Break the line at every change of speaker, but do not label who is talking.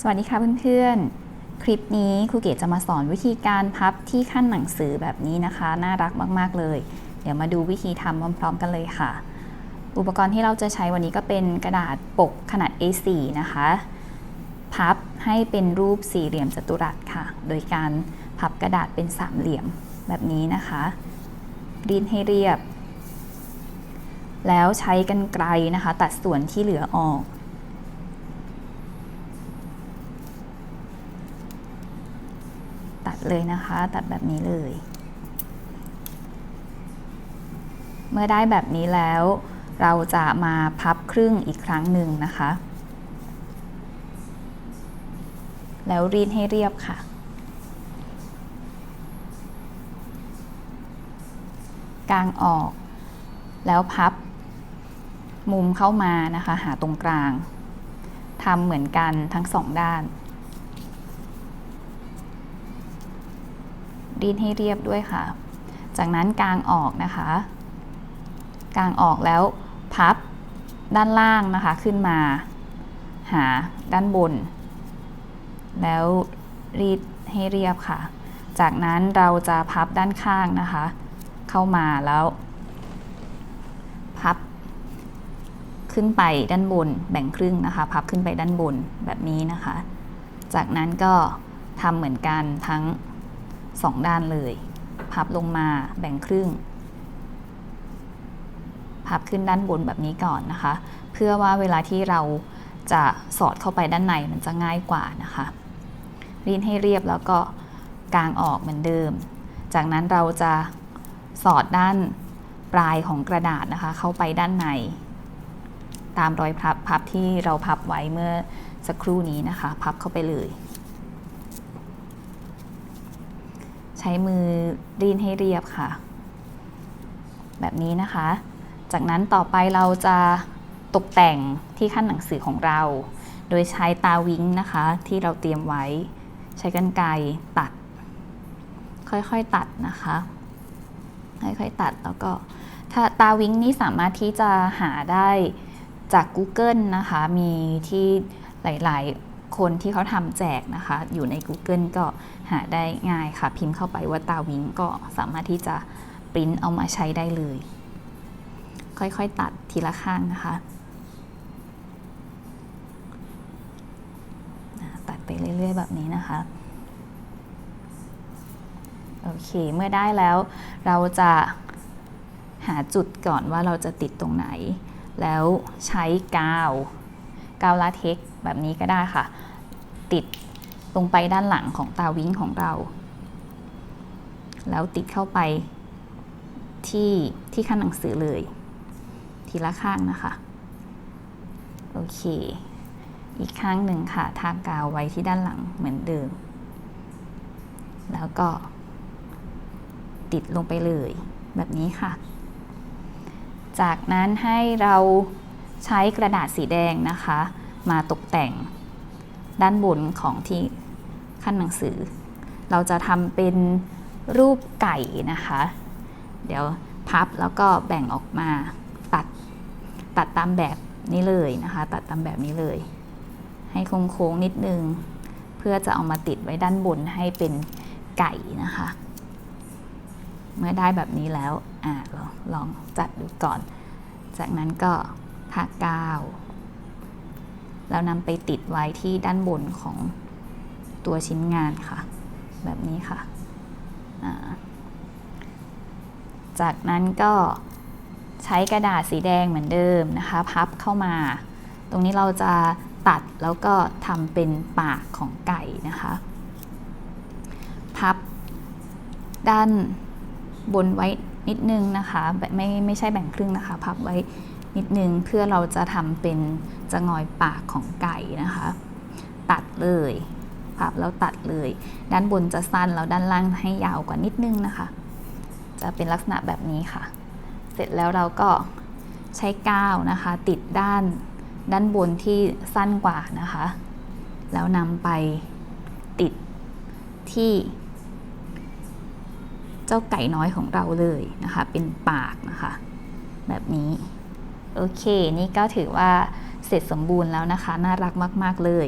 สวัสดีค่ะเพื่อนๆ คลิปนี้ครูเกดจะมาสอนวิธีการพับที่ขั้นหนังสือแบบนี้นะคะ น่ารักมากๆเลย เดี๋ยวมาดูวิธีทำพร้อมๆกันเลยค่ะ อุปกรณ์ที่เราจะใช้วันนี้ก็เป็นกระดาษปกขนาด A4 นะคะ พับให้เป็นรูปสี่เหลี่ยมจัตุรัสค่ะ โดยการพับกระดาษเป็นสามเหลี่ยมแบบนี้นะคะรีดให้เรียบ แล้วใช้กันไกลนะคะ ตัดส่วนที่เหลือออก ตัด เลยนะคะ ตัดแบบนี้เลย เมื่อได้แบบนี้แล้ว เราจะมาพับครึ่งอีกครั้งหนึ่งนะคะ แล้วรีดให้เรียบค่ะกางออก แล้วพับมุมเข้ามานะคะ หาตรงกลางทำเหมือนกันทั้งสองด้าน รีดให้เรียบด้วยค่ะ จากนั้นกางออกนะคะ กางออกแล้วพับด้านล่างนะคะขึ้นมา หาด้านบน แล้วรีดให้เรียบค่ะ จากนั้นเราจะพับด้านข้างนะคะ เข้ามาแล้ว พับ ขึ้นไปด้านบนแบ่งครึ่งนะคะ พับขึ้นไปด้านบนแบบนี้นะคะ จากนั้นก็ทำเหมือนกันทั้ง สองด้านเลย พับลงมาแบ่งครึ่ง พับขึ้นด้านบนแบบนี้ก่อนนะคะ เพื่อว่าเวลาที่เราจะสอดเข้าไปด้านในมันจะง่ายกว่านะคะรีดให้เรียบแล้วก็กางออกเหมือนเดิม จากนั้นเราจะสอดด้านปลายของกระดาษนะคะ เข้าไปด้านใน ตามรอยพับพับที่เราพับไว้เมื่อสักครู่นี้นะคะ พับเข้าไปเลย ใช้มือรีดให้เรียบค่ะ แบบนี้นะคะ จากนั้นต่อไปเราจะตกแต่งที่ขั้นหนังสือของเรา โดยใช้ตาวิ้งนะคะที่เราเตรียมไว้ ใช้กรรไกรตัด ค่อยๆตัดนะคะ ค่อยๆตัดแล้วก็ถ้าตาวิ้งนี้สามารถที่จะหาได้จาก Google นะคะ มีที่หลาย ๆ คนที่เขาทำแจกนะคะ อยู่ใน Google ก็หาได้ง่ายค่ะ พิมพ์เข้าไปว่าตาวิ้งก็สามารถที่จะปริ้นเอามาใช้ได้เลย ค่อยๆตัดทีละข้างนะคะ ตัดไปเรื่อยๆ แบบนี้นะคะโอเค เมื่อได้แล้วเราจะหาจุดก่อนว่าเราจะติดตรงไหน แล้วใช้กาว กาวลาเท็กแบบนี้ก็ได้ค่ะ ติดลงไปด้านหลังของตาวิ้งของเรา แล้วติดเข้าไปที่ที่ขั้นหนังสือเลย ทีละข้างนะคะ โอเค อีกข้างหนึ่งค่ะ ทากาวไว้ที่ด้านหลังเหมือนเดิม แล้วก็ ติดลงไปเลย แบบนี้ค่ะ จากนั้นให้เรา ใช้กระดาษสีแดงนะคะ มาตกแต่งด้านบนของที่ขั้นหนังสือ เราจะทำเป็นรูปไก่นะคะ เดี๋ยวพับแล้วก็แบ่งออกมาตัดตัดตามแบบนี้เลยนะคะ ตัดตามแบบนี้เลย ให้โค้งๆนิดนึง เพื่อจะเอามาติดไว้ด้านบนให้เป็นไก่นะคะ เมื่อได้แบบนี้แล้วอ่าลองลองจัดดูก่อน จากนั้นก็ ทากาวแล้วนำไปติดไว้ที่ด้านบนของตัวชิ้นงานค่ะ แบบนี้ค่ะ จากนั้นก็ใช้กระดาษสีแดงเหมือนเดิมนะคะ พับเข้ามา ตรงนี้เราจะตัดแล้วก็ทำเป็นปากของไก่นะคะ พับด้านบนไว้นิดนึงนะคะ ไม่ไม่ใช่แบ่งครึ่งนะคะ พับไว้ นิดนึงเพื่อเราจะทำเป็นจะงอยปากของไก่นะคะ ตัดเลยพับแล้วตัดเลย ด้านบนจะสั้นแล้วด้านล่างให้ยาวกว่านิดนึงนะคะ จะเป็นลักษณะแบบนี้ค่ะ เสร็จแล้วเราก็ใช้กาวนะคะ ติดด้านด้านบนที่สั้นกว่านะคะ แล้วนำไปติดที่ เจ้าไก่น้อยของเราเลยนะคะ เป็นปากนะคะ แบบนี้ โอเค นี่ก็ถือว่าเสร็จสมบูรณ์แล้วนะคะ น่ารักมาก ๆ เลย